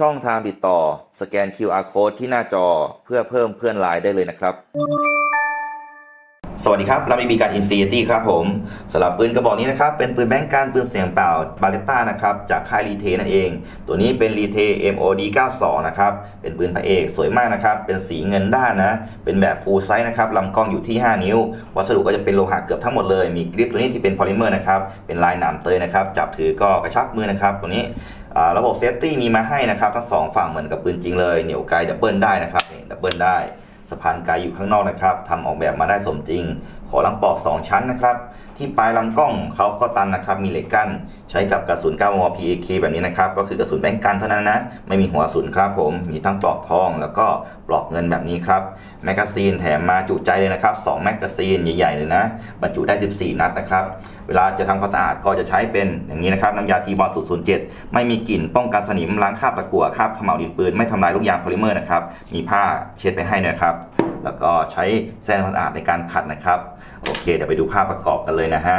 ช่องทางติดต่อสแกน QR Code ที่หน้าจอเพื่อเพิ่มเพื่อนไลน์ได้เลยนะครับ สวัสดีครับเรามีบีการอินฟินิตี้ครับผมสำหรับปืนกระบอกนี้นะครับ เป็นปืนแบงก์การปืนเสียงเปล่าบาเลต้านะครับ จากค่ายรีเทนั่นเอง ตัวนี้เป็นรีเท MOD 92 นะครับ เป็นปืนพระเอกสวยมากนะครับ เป็นสีเงินด้านนะ เป็นแบบฟูลไซส์นะครับลำกล้องอยู่ที่ 5 นิ้ว วัสดุก็จะเป็นโลหะเกือบทั้งหมดเลย มีกริปตัวนี้ที่เป็นพอลิเมอร์นะครับเป็นลายหนามเตยนะครับจับถือก็กระชับมือนะครับตัวนี้ ระบบเซฟตี้มีมาให้นะครับทั้งสองฝั่งเหมือนกับปืนจริงเลยเหนี่ยวไกลดับเบิลได้นะครับดับเบิลได้ สะพานไกลอยู่ข้างนอกนะครับทำออกแบบมาได้สมจริง ขอลังปอก2ชั้นนะครับ ที่ปลายลำกล้องเขาก็ตันนะครับ มีเหล็กกั้น ใช้กับกระสุน 9 มม PAK แบบนี้นะครับ ก็คือกระสุนแบงก์กันเท่านั้นนะ ไม่มีหัวกระสุนครับผม มีทั้งปลอกทองแล้วก็ปลอกเงินแบบนี้ครับ แมกกาซีนแถมมาจุใจเลยนะครับ2แมกกาซีนใหญ่ๆเลยนะ บรรจุได้ 14 นัดนะครับ เวลาจะทำความสะอาดก็จะใช้เป็นอย่างนี้นะครับ น้ำยาทีบอล007 ไม่มีกลิ่น ป้องกันสนิม ล้างคราบตะกั่วคราบขม่าวดินปืน ไม่ทำลายลูกยางโพลิเมอร์นะครับ มีผ้าเช็ดไปให้นะครับแล้วก็ใช้แส้ทำความสะอาดในการขัดนะครับ โอเค เดี๋ยวไปดูภาพประกอบกันเลยนะฮะ